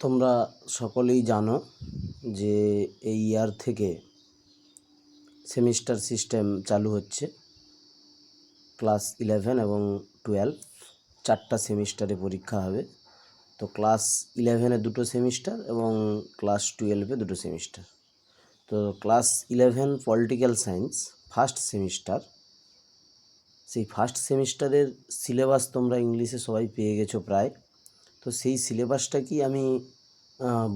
তোমরা সকলেই জানো যে এই ইয়ার থেকে সেমিস্টার সিস্টেম চালু হচ্ছে। ক্লাস ইলেভেন এবং টুয়েলভ চারটা সেমিস্টারে পরীক্ষা হবে। তো ক্লাস ইলেভেনে দুটো সেমিস্টার এবং ক্লাস টুয়েলভে দুটো সেমিস্টার তো class eleven political science first semester সেই ফার্স্ট সেমিস্টারের সিলেবাস তোমরা ইংলিশে সবাই পেয়ে গেছো প্রায়। তো সেই সিলেবাসটা কি আমি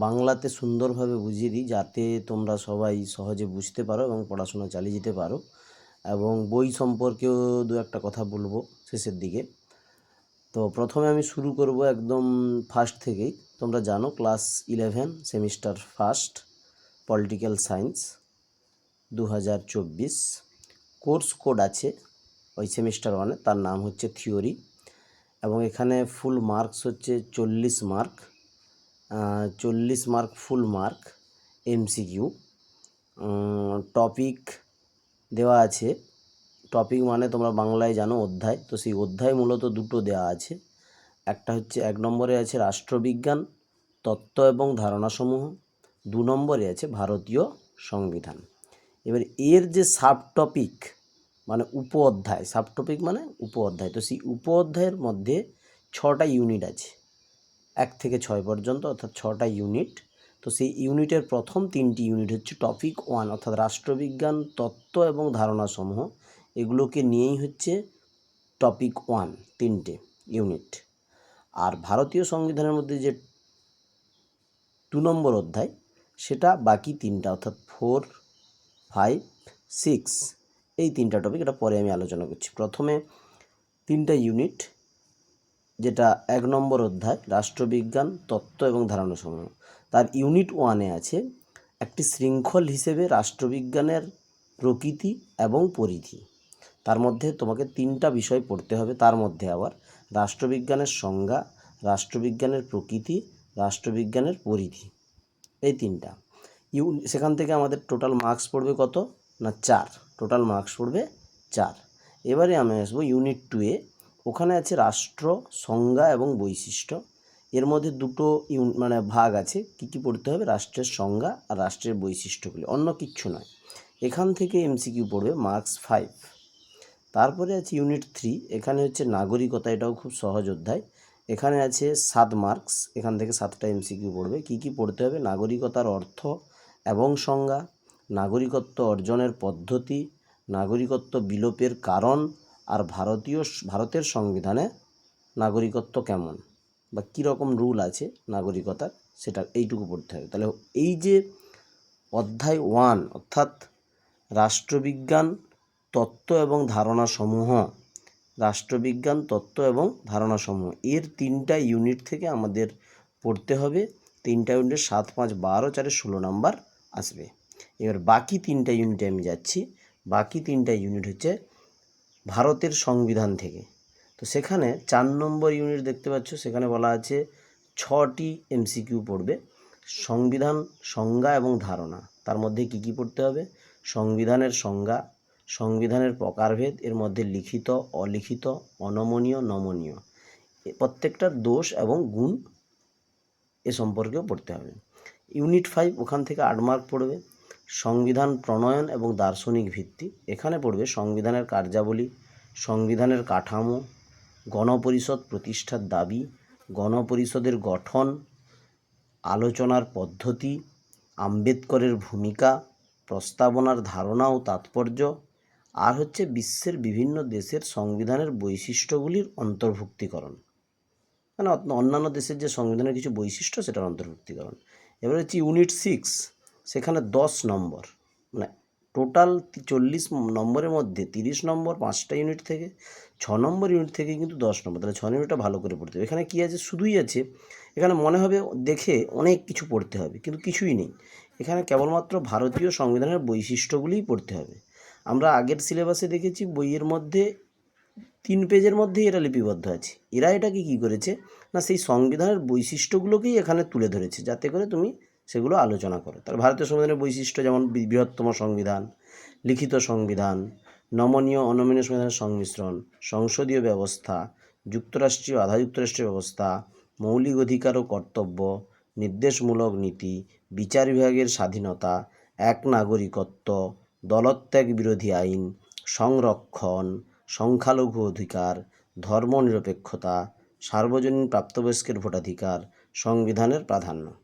বাংলাতে সুন্দরভাবে বুঝিয়ে দিই যাতে তোমরা সবাই সহজে বুঝতে পারো এবং পড়াশোনা চালিয়ে যেতে পারো? এবং বই সম্পর্কেও দু একটা কথা বলব শেষের দিকে। তো প্রথমে আমি শুরু করব একদম ফার্স্ট থেকেই। তোমরা জানো class eleven semester first political science দু হাজার চব্বিশ। কোর্স কোড আছে ওই সেমিস্টার ওয়ানে তার নাম হচ্ছে থিওরি এবং এখানে ফুল মার্কস হচ্ছে চল্লিশ মার্ক চল্লিশ mark full mark MCQ topic দেওয়া আছে। টপিক মানে তোমরা বাংলায় জানো অধ্যায়, তো সেই অধ্যায় মূলত দুটো দেওয়া আছে। একটা হচ্ছে এক নম্বরে আছে রাষ্ট্রবিজ্ঞান, তত্ত্ব এবং ধারণাসমূহ। দু নম্বরে আছে ভারতীয় সংবিধান। এবার এর যে সাব টপিক মানে উপ অধ্যায় সাব টপিক মানে উপ অধ্যায় তো সেই উপ অধ্যায়ের মধ্যে ছটা ইউনিট আছে। এক থেকে ছয় পর্যন্ত, অর্থাৎ ছটা ইউনিট তো সেই ইউনিটের প্রথম তিনটি ইউনিট হচ্ছে টপিক ওয়ান অর্থাৎ রাষ্ট্রবিজ্ঞান, তত্ত্ব এবং ধারণাসমূহ। এগুলোকে নিয়েই হচ্ছে টপিক ওয়ান তিনটে ইউনিট আর ভারতীয় সংবিধানের মধ্যে যে দু নম্বর অধ্যায়, সেটা বাকি তিনটা, অর্থাৎ ফোর ফাইভ সিক্স এই তিনটা টপিক এটা পরে আমি আলোচনা করছি। প্রথমে তিনটা ইউনিট যেটা এক নম্বর অধ্যায়, রাষ্ট্রবিজ্ঞান, তত্ত্ব এবং ধারণাসমূহ তার ইউনিট ওয়ানে আছে একটি শৃঙ্খল হিসেবে রাষ্ট্রবিজ্ঞানের প্রকৃতি এবং পরিধি। তার মধ্যে তোমাকে তিনটা বিষয় পড়তে হবে, তার মধ্যে আবার রাষ্ট্রবিজ্ঞানের সংজ্ঞা, রাষ্ট্রবিজ্ঞানের প্রকৃতি, রাষ্ট্রবিজ্ঞানের পরিধি। এই তিনটা। ইউ সেখান থেকে আমাদের টোটাল মার্কস পড়বে কত? না, চার। টোটাল মার্কস পড়বে চার। এবারে আমি আসব ইউনিট টুয়ে ওখানে আছে রাষ্ট্র, সংজ্ঞা এবং বৈশিষ্ট্য। এর মধ্যে দুটো ইউন মানে ভাগ আছে। কী কী পড়তে হবে? রাষ্ট্রের সংজ্ঞা আর রাষ্ট্রের বৈশিষ্ট্যগুলি। অন্য কিচ্ছু নয়। এখান থেকে এমসিকিউ পড়বে মার্কস ফাইভ। তারপরে আছে ইউনিট থ্রি। এখানে হচ্ছে নাগরিকতা, এটাও খুব সহজ অধ্যায়। এখানে আছে সাত মার্কস। এখান থেকে সাতটা এমসিকিউ পড়বে। কী কী পড়তে হবে? নাগরিকতার অর্থ এবং সংজ্ঞা। নাগরিকত্ব অর্জনের পদ্ধতি, নাগরিকত্ব বিলোপের কারণ আর ভারতীয় ভারতের সংবিধানে নাগরিকত্ব কেমন বা কী রকম রুল আছে নাগরিকতার সেটা এইটুকু পড়তে হবে। তাহলে এই যে অধ্যায় ওয়ান অর্থাৎ রাষ্ট্রবিজ্ঞান, তত্ত্ব এবং ধারণা সমূহ রাষ্ট্রবিজ্ঞান, তত্ত্ব এবং ধারণা সমূহ এর তিনটা ইউনিট থেকে আমাদের পড়তে হবে। তিনটা ইউনিটের সাত পাঁচ বারো চারে ষোলো নাম্বার আসবে। এবার বাকি তিনটা ইউনিটে আমি যাচ্ছি। বাকি তিনটা ইউনিট হচ্ছে ভারতের সংবিধান থেকে। তো সেখানে চার নম্বর ইউনিট দেখতে পাচ্ছ, সেখানে বলা আছে ছটি এমসিকিউ পড়বে। সংবিধান, সংজ্ঞা এবং ধারণা। তার মধ্যে কি কি পড়তে হবে? সংবিধানের সংজ্ঞা, সংবিধানের প্রকারভেদ, এর মধ্যে লিখিত, অলিখিত, অনমনীয়, নমনীয়। প্রত্যেকটার দোষ এবং গুণ এ সম্পর্কেও পড়তে হবে। ইউনিট ফাইভ ওখান থেকে আট মার্ক পড়বে। সংবিধান প্রণয়ন এবং দার্শনিক ভিত্তি। এখানে পড়বে সংবিধানের কার্যাবলী, সংবিধানের কাঠামো, গণপরিষদ প্রতিষ্ঠার দাবি, গণপরিষদের গঠন, আলোচনার পদ্ধতি, আম্বেদকরের ভূমিকা, প্রস্তাবনার ধারণা ও তাৎপর্য, আর হচ্ছে বিশ্বের বিভিন্ন দেশের সংবিধানের বৈশিষ্ট্যগুলির অন্তর্ভুক্তিকরণ। মানে অন্যান্য দেশের যে সংবিধানের কিছু বৈশিষ্ট্য, সেটার অন্তর্ভুক্তিকরণ। এবার হচ্ছে ইউনিট সিক্স সেখানে দশ নম্বর। মানে টোটাল চল্লিশ নম্বরের মধ্যে তিরিশ নম্বর পাঁচটা ইউনিট থেকে, ছ নম্বর ইউনিট থেকে কিন্তু দশ নম্বর। তাহলে ছ ইউনিটটা ভালো করে পড়তে হবে। এখানে কী আছে? শুধুই আছে, এখানে মনে হবে দেখে অনেক কিছু পড়তে হবে, কিন্তু কিছুই নেই। এখানে কেবলমাত্র ভারতীয় সংবিধানের বৈশিষ্ট্যগুলিই পড়তে হবে। আমরা আগের সিলেবাসে দেখেছি, বইয়ের মধ্যে, তিন পেজের মধ্যেই এরা লিপিবদ্ধ আছে। এরা এটাকে কী করেছে? না, সেই সংবিধানের বৈশিষ্ট্যগুলোকেই এখানে তুলে ধরেছে, যাতে করে তুমি সেগুলো আলোচনা করে। তাহলে ভারতীয় সংবিধানের বৈশিষ্ট্য যেমন বৃহত্তম সংবিধান, লিখিত সংবিধান, নমনীয় অনমনীয় সংবিধানের সংমিশ্রণ, সংসদীয় ব্যবস্থা, যুক্তরাষ্ট্রীয় আধা যুক্তরাষ্ট্রীয় ব্যবস্থা, মৌলিক অধিকার ও কর্তব্য, নির্দেশমূলক নীতি, বিচার বিভাগের স্বাধীনতা, এক নাগরিকত্ব, দলত্যাগ বিরোধী আইন, সংরক্ষণ, সংখ্যালঘু অধিকার, ধর্মনিরপেক্ষতা, সার্বজনীন প্রাপ্তবয়স্কের ভোটাধিকার, সংবিধানের প্রাধান্য।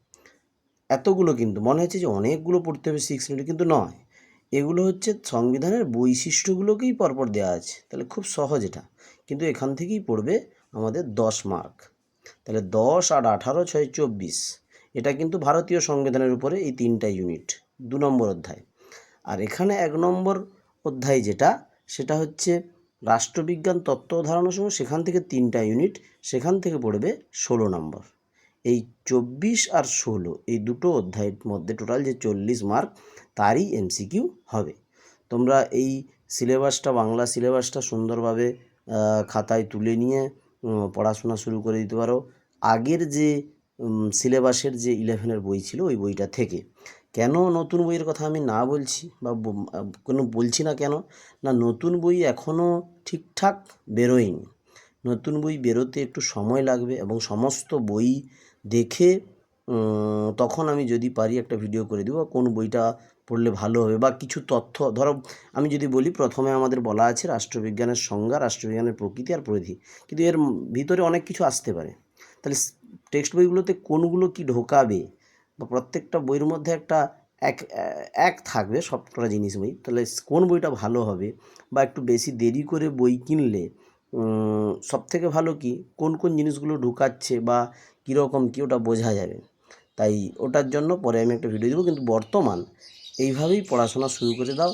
এতগুলো কিন্তু, মনে হচ্ছে যে অনেকগুলো পড়তে হবে সিক্স মিনিট কিন্তু নয়। এগুলো হচ্ছে সংবিধানের বৈশিষ্ট্যগুলোকেই পরপর দেওয়া আছে। তাহলে খুব সহজ এটা। কিন্তু এখান থেকেই পড়বে আমাদের দশ মার্ক তাহলে দশ আর আঠারো, ছয়, চব্বিশ। এটা কিন্তু ভারতীয় সংবিধানের উপরে এই তিনটা ইউনিট দু নম্বর অধ্যায়। আর এখানে এক নম্বর অধ্যায় যেটা, সেটা হচ্ছে রাষ্ট্রবিজ্ঞান তত্ত্ব ধারণা সমূহ সেখান থেকে তিনটা ইউনিট সেখান থেকে পড়বে ষোলো নম্বর। এই চব্বিশ আর ষোলো, এই দুটো অধ্যায়ের মধ্যে টোটাল যে চল্লিশ মার্ক তারই এমসিকিউ হবে। তোমরা এই সিলেবাসটা বাংলা সিলেবাসটা সুন্দরভাবে খাতায় তুলে নিয়ে পড়াশোনা শুরু করে দিতে পারো। আগের যে সিলেবাসের যে ইলেভেনের বই ছিল, ওই বইটা থেকে। কেন নতুন বইয়ের কথা আমি না বলছি বা কোনো বলছি না কেন? না, নতুন বই এখনও ঠিকঠাক বেরোয়নি। নতুন বই বেরোতে একটু সময় লাগবে এবং সমস্ত বই দেখে তখন আমি যদি পারি একটা ভিডিও করে দেবো, কোন বইটা পড়লে ভালো হবে বা কিছু তথ্য। ধরো, আমি যদি বলি প্রথমে আমাদের বলা আছে রাষ্ট্রবিজ্ঞানের সংজ্ঞা, রাষ্ট্রবিজ্ঞানের প্রকৃতি আর পরিধি কিন্তু এর ভিতরে অনেক কিছু আসতে পারে। তাহলে টেক্সট বইগুলোতে কোনগুলো কি ঢোকাবে? বা প্রত্যেকটা বইয়ের মধ্যে একটা এক এক থাকবে সবকটা জিনিস বই। তাহলে কোন বইটা ভালো হবে? বা একটু বেশি দেরি করে বই কিনলে সব থেকে ভালো কি? কোন কোন জিনিসগুলো ঢুকাচ্ছে বা কীরকম কী ওটা বোঝা যাবে? তাই ওটার জন্য পরে আমি একটা ভিডিও দেবো, কিন্তু বর্তমান এইভাবেই পড়াশোনা শুরু করে দাও।